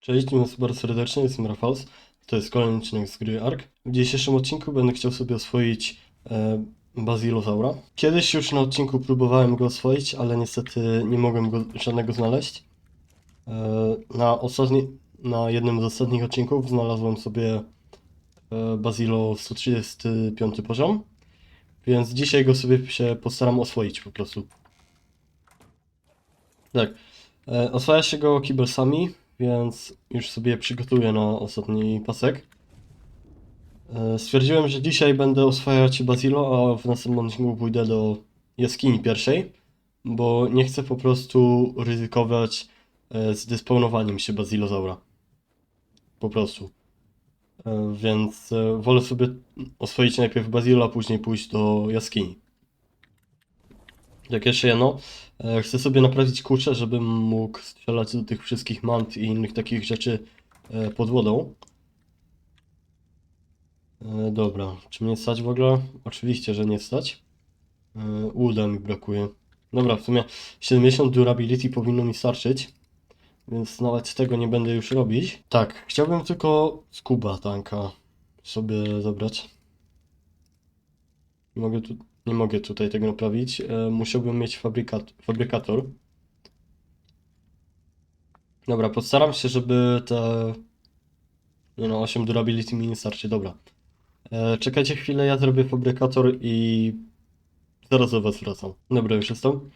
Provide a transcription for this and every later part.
Cześć, dzień dobry bardzo serdecznie, jestem Rafals. To jest kolejny odcinek z gry Ark. W dzisiejszym odcinku będę chciał sobie oswoić e, Bazilozaura. Kiedyś już na odcinku próbowałem go oswoić, ale niestety nie mogłem go żadnego znaleźć. E, na, ostatni, na jednym z ostatnich odcinków znalazłem sobie e, Bazilo 135 poziom, więc dzisiaj go sobie się postaram oswoić po prostu. Tak, e, oswaja się go kibelsami, więc już sobie przygotuję na ostatni pasek. E, Stwierdziłem, że dzisiaj będę oswajać Bazilo, a w następnym odcinku pójdę do jaskini pierwszej, bo nie chcę po prostu ryzykować e, z despawnowaniem się Bazilozaura. Po prostu. E, Więc wolę sobie oswoić najpierw Bazilo, a później pójść do jaskini. Jak jeszcze jedno, e, chcę sobie naprawić kurczę, żebym mógł strzelać do tych wszystkich mant i innych takich rzeczy e, pod wodą. E, Dobra, czy mnie stać w ogóle? Oczywiście, że nie stać. Uda mi brakuje. Dobra, w sumie 70 durability powinno mi starczyć, więc nawet tego nie będę już robić. Tak, chciałbym tylko scuba tanka sobie zabrać. Mogę tu, nie mogę tutaj tego naprawić. E, musiałbym mieć fabrykat, fabrykator. Dobra, postaram się, żeby te... No, 8 durability mi nie starczy, dobra. E, czekajcie chwilę, ja zrobię fabrykator i zaraz do was wracam. Dobra, już jestem.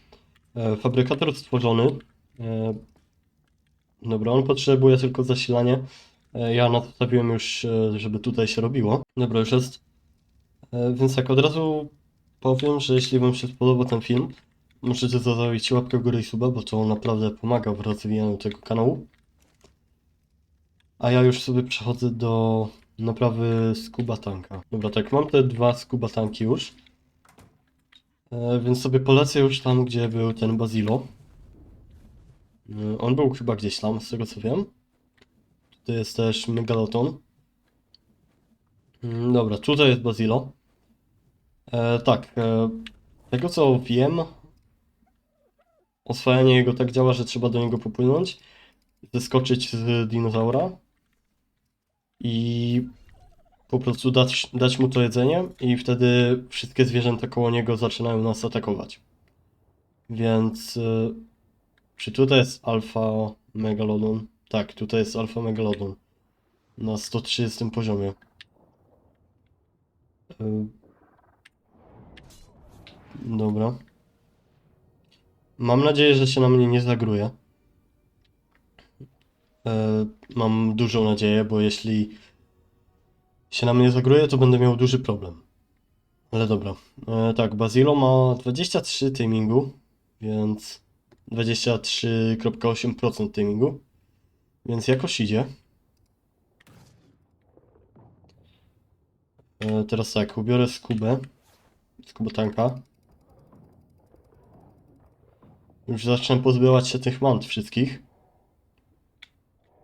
E, fabrykator stworzony. Dobra, on potrzebuje tylko zasilanie. Ja nastawiłem już, żeby tutaj się robiło. Dobra, już jest. Więc tak od razu powiem, że jeśli Wam się spodobał ten film, możecie zostawić łapkę w górę i suba, bo to naprawdę pomaga w rozwijaniu tego kanału. A ja już sobie przechodzę do naprawy scuba tanka. Dobra, tak, mam te dwa scuba tanki już. E, więc sobie polecę już tam, gdzie był ten Bazilo. E, on był chyba gdzieś tam, z tego co wiem. Tutaj jest też Megaloton. Mm, Dobra, tutaj jest Bazilo. E, tak, e, tego co wiem, oswajanie jego tak działa, że trzeba do niego popłynąć, zeskoczyć z dinozaura i po prostu dać, dać mu to jedzenie i wtedy wszystkie zwierzęta koło niego zaczynają nas atakować. Więc e, czy tutaj jest alfa megalodon? Tak, tutaj jest alfa megalodon na 130 poziomie. E, Dobra. Mam nadzieję, że się na mnie nie zagruje. E, mam dużą nadzieję, bo jeśli się na mnie zagruje, to będę miał duży problem. Ale dobra. E, tak, Bazilo ma 23 timingu, więc 23,8% timingu. Więc jakoś idzie. E, teraz tak, ubiorę skubę. Skubotanka. Już zacznę pozbywać się tych mant wszystkich.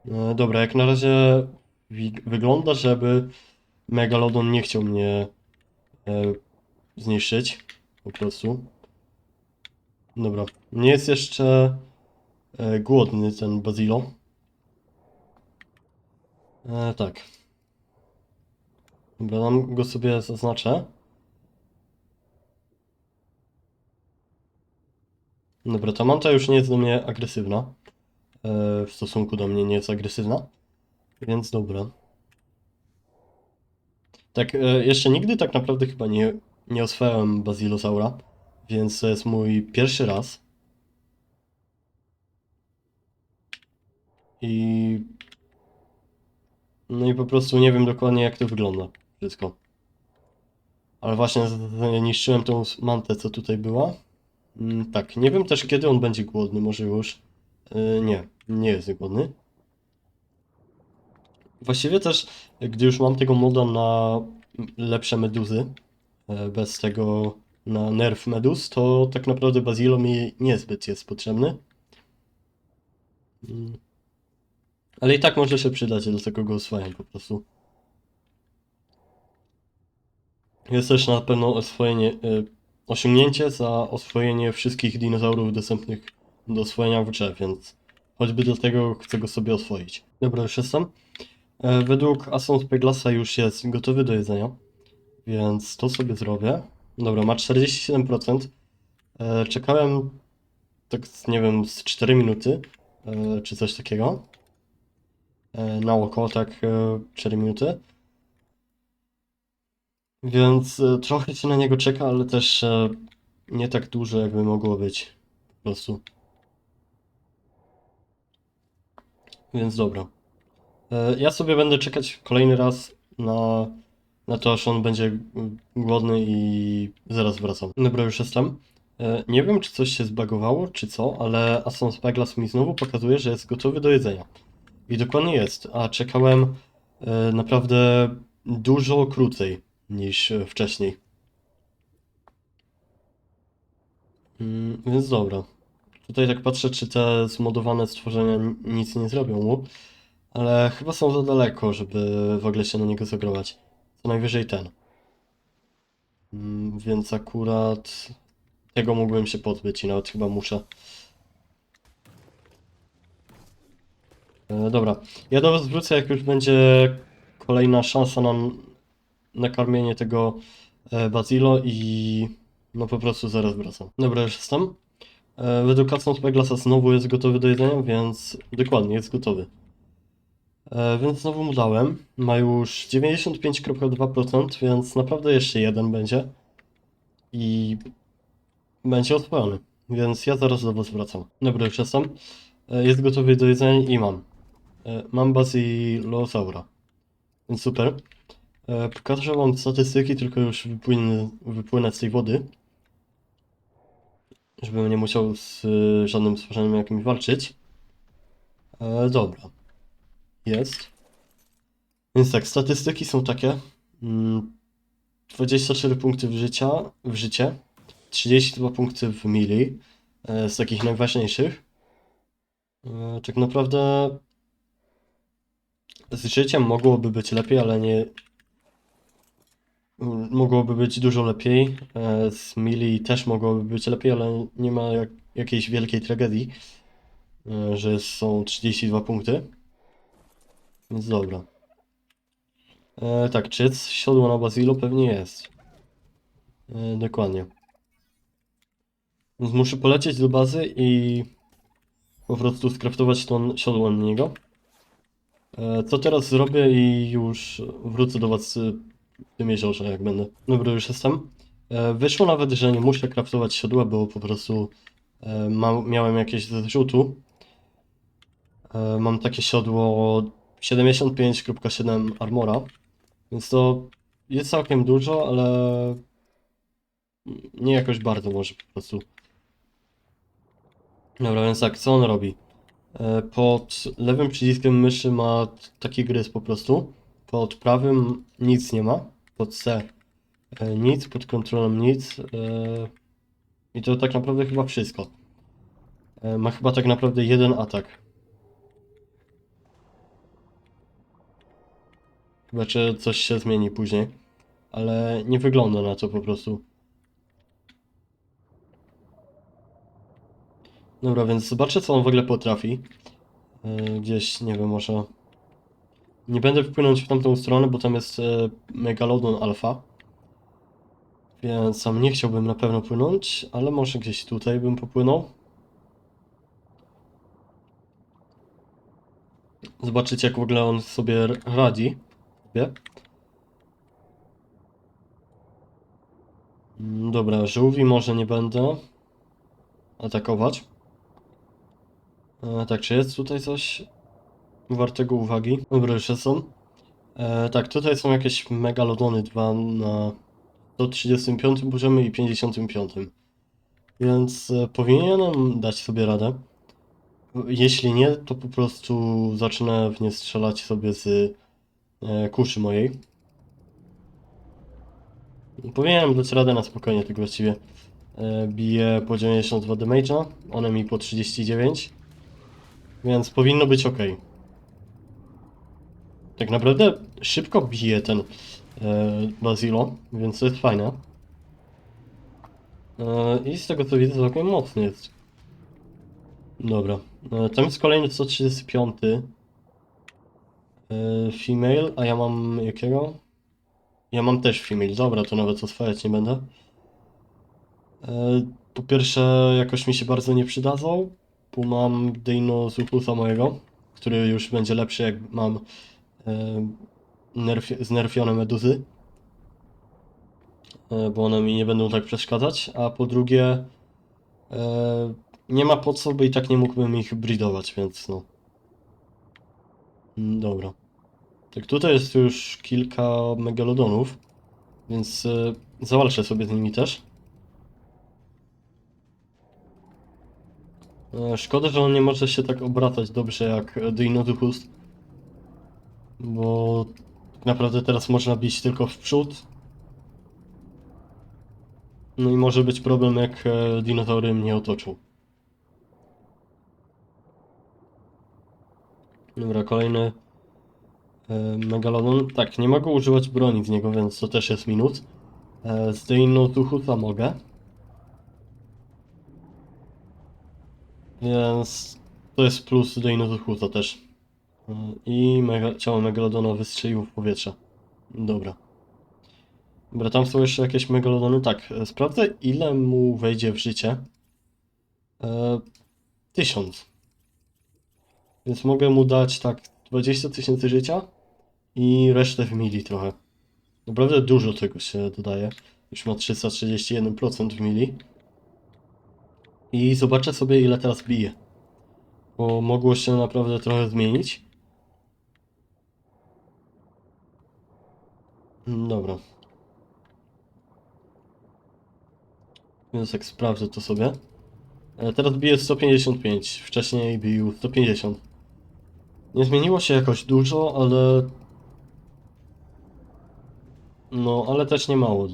E, dobra, jak na razie wygląda, żeby Megalodon nie chciał mnie e, zniszczyć. Po prostu. Dobra, nie jest jeszcze e, głodny ten Bazilo. E, tak. Dobra, nam go sobie zaznaczę. Dobra, ta manta już nie jest do mnie agresywna. E, w stosunku do mnie nie jest agresywna. Więc dobra. Tak, e, jeszcze nigdy tak naprawdę chyba nie, nie oswajałem Bazilosaura, więc to jest mój pierwszy raz. I... No i po prostu nie wiem dokładnie jak to wygląda wszystko. Ale właśnie zniszczyłem tą mantę, co tutaj była. Mm, Tak, nie wiem też kiedy on będzie głodny, może już. Yy, nie, nie jest głodny. Właściwie też, gdy już mam tego moda na lepsze meduzy, e, bez tego na nerf meduz, to tak naprawdę Bazilo mi niezbyt jest potrzebny. Mm. Ale i tak może się przydać, dlatego go oswajam po prostu. Jest też na pewno oswojenie, y, osiągnięcie za oswojenie wszystkich dinozaurów dostępnych do oswojenia w grze, więc choćby do tego chcę go sobie oswoić. Dobra, już jestem. E, według Aston Spyglassa już jest gotowy do jedzenia, więc to sobie zrobię. Dobra, ma 47%. E, czekałem tak, nie wiem, z 4 minuty, e, czy coś takiego. Na oko, tak, e, 4 minuty. Więc e, trochę się na niego czeka, ale też e, nie tak dużo, jakby mogło być. Po prostu. Więc dobra. E, Ja sobie będę czekać kolejny raz na, na to, aż on będzie głodny i zaraz wracam. Dobra, już jestem. Nie wiem, czy coś się zbagowało, czy co, ale Aston Spyglass mi znowu pokazuje, że jest gotowy do jedzenia. I dokładnie jest, a czekałem naprawdę dużo krócej niż wcześniej. Mm, Więc dobra. Tutaj tak patrzę, czy te zmodowane stworzenia ni- nic nie zrobią mu, ale chyba są za daleko, żeby w ogóle się na niego zagrować. Co najwyżej ten. Mm, Więc akurat tego mógłbym się pozbyć i nawet chyba muszę. E, Dobra, ja do was wrócę, jak już będzie kolejna szansa na nakarmienie tego e, Bazilo i no po prostu zaraz wracam. Dobra, już jestem. E, Według Aston Spyglassa znowu jest gotowy do jedzenia, więc dokładnie jest gotowy. E, Więc znowu mu dałem. Ma już 95,2%, więc naprawdę jeszcze jeden będzie. I będzie oswojony. Więc ja zaraz do was wracam. Dobra, już jestem. Jest gotowy do jedzenia i mam. Mam Basilosaura. Więc super. E, Pokażę wam statystyki, tylko już wypłynę, wypłynę z tej wody. Żebym nie musiał z y, żadnym stworzeniem jakimś walczyć. E, dobra. Jest. Więc tak, statystyki są takie. Mm, 24 punkty w, życia, w życie, 32 punkty w mili, e, z takich najważniejszych. E, tak naprawdę z życiem mogłoby być lepiej, ale nie. Mogłoby być dużo lepiej. E, Z mili też mogłoby być lepiej, ale nie ma jak, jakiejś wielkiej tragedii, e, że są 32 punkty. Więc dobra. E, tak, czy siodło na Bazilo? Pewnie jest. E, dokładnie. Więc muszę polecieć do bazy i po prostu skraftować to siodło na niego. E, co teraz zrobię i już wrócę do was w tym jeziorze, jak będę. Dobra, już jestem. E, wyszło nawet, że nie muszę kraftować siodła, bo po prostu e, ma, miałem jakieś zrzutu. E, mam takie siodło 75.7 armora. Więc to jest całkiem dużo, ale nie jakoś bardzo może po prostu. Dobra, więc tak, co on robi? Pod lewym przyciskiem myszy ma taki gryz po prostu. Pod prawym nic nie ma. Pod C e, nic, pod kontrolą nic. e, I to tak naprawdę chyba wszystko. E, Ma chyba tak naprawdę jeden atak. Chyba, że coś się zmieni później. Ale nie wygląda na to po prostu. Dobra, więc zobaczę, co on w ogóle potrafi. Gdzieś, nie wiem, może... Nie będę wpłynąć w tamtą stronę, bo tam jest e, Megalodon Alpha. Więc sam nie chciałbym na pewno płynąć, ale może gdzieś tutaj bym popłynął. Zobaczyć, jak w ogóle on sobie radzi. Wie? Mm, Dobra, żółwi może nie będę atakować. E, tak, czy jest tutaj coś wartego uwagi? Dobra, już są. E, tak, tutaj są jakieś megalodony, dwa na 135 poziomie i 55. Więc e, powinienem dać sobie radę. Jeśli nie, to po prostu zacznę w nie strzelać sobie z e, kuszy mojej. Powinienem dać radę na spokojnie, tak właściwie. E, Bije po 92 damage'a, one mi po 39. Więc powinno być ok. Tak naprawdę szybko bije ten e, Basilo, więc to jest fajne. E, I z tego co widzę całkiem mocny jest. Dobra. E, Tam jest kolejny 135. e, Female, a ja mam jakiego? Ja mam też female, dobra, to nawet oswajać nie będę. E, Po pierwsze, jakoś mi się bardzo nie przydadzą, bo mam Deino Zuchusa mojego, który już będzie lepszy jak mam e, nerfi- znerfione meduzy. E, Bo one mi nie będą tak przeszkadzać, a po drugie e, nie ma po co, bo i tak nie mógłbym ich breedować, więc no. Mm, Dobra. Tak tutaj jest już kilka megalodonów, więc zawalczę sobie z nimi też. Szkoda, że on nie może się tak obracać dobrze jak Dinoduchus. Bo tak naprawdę teraz można bić tylko w przód. No i może być problem jak e, dinozaury mnie otoczą. Dobra, kolejny e, Megalodon. Tak, nie mogę używać broni z niego, więc to też jest minus. E, z Dinoduchusa mogę. Więc to jest plus Dinoduchusa też. I mega, ciało Megalodona wystrzelił w powietrze. Dobra. Dobra, tam są jeszcze jakieś Megalodony. Tak, e, sprawdzę ile mu wejdzie w życie. E, tysiąc. Więc mogę mu dać tak 20 tysięcy życia i resztę w mili trochę. Naprawdę dużo tego się dodaje. Już ma 331% w mili. I zobaczę sobie ile teraz bije. Bo mogło się naprawdę trochę zmienić. Dobra. Więc jak sprawdzę to sobie. E, Teraz bije 155, wcześniej bił 150. Nie zmieniło się jakoś dużo, ale... No, ale też nie mało.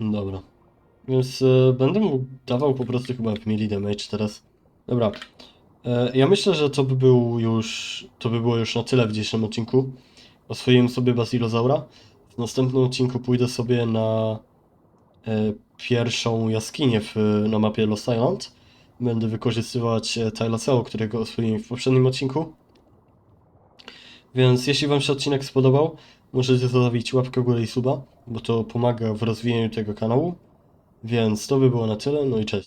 Dobra. Więc e, będę mu dawał po prostu chyba w melee damage teraz. Dobra. E, ja myślę, że to by był już... To by było już na tyle w dzisiejszym odcinku. Oswoiłem sobie Basilozaura. W następnym odcinku pójdę sobie na e, pierwszą jaskinię w, na mapie Lost Island. Będę wykorzystywać e, Tylaseo, którego oswoiłem w poprzednim odcinku. Więc jeśli Wam się odcinek spodobał, możecie zostawić łapkę w górę i suba, bo to pomaga w rozwijaniu tego kanału. Więc to by było na tyle, no i cześć.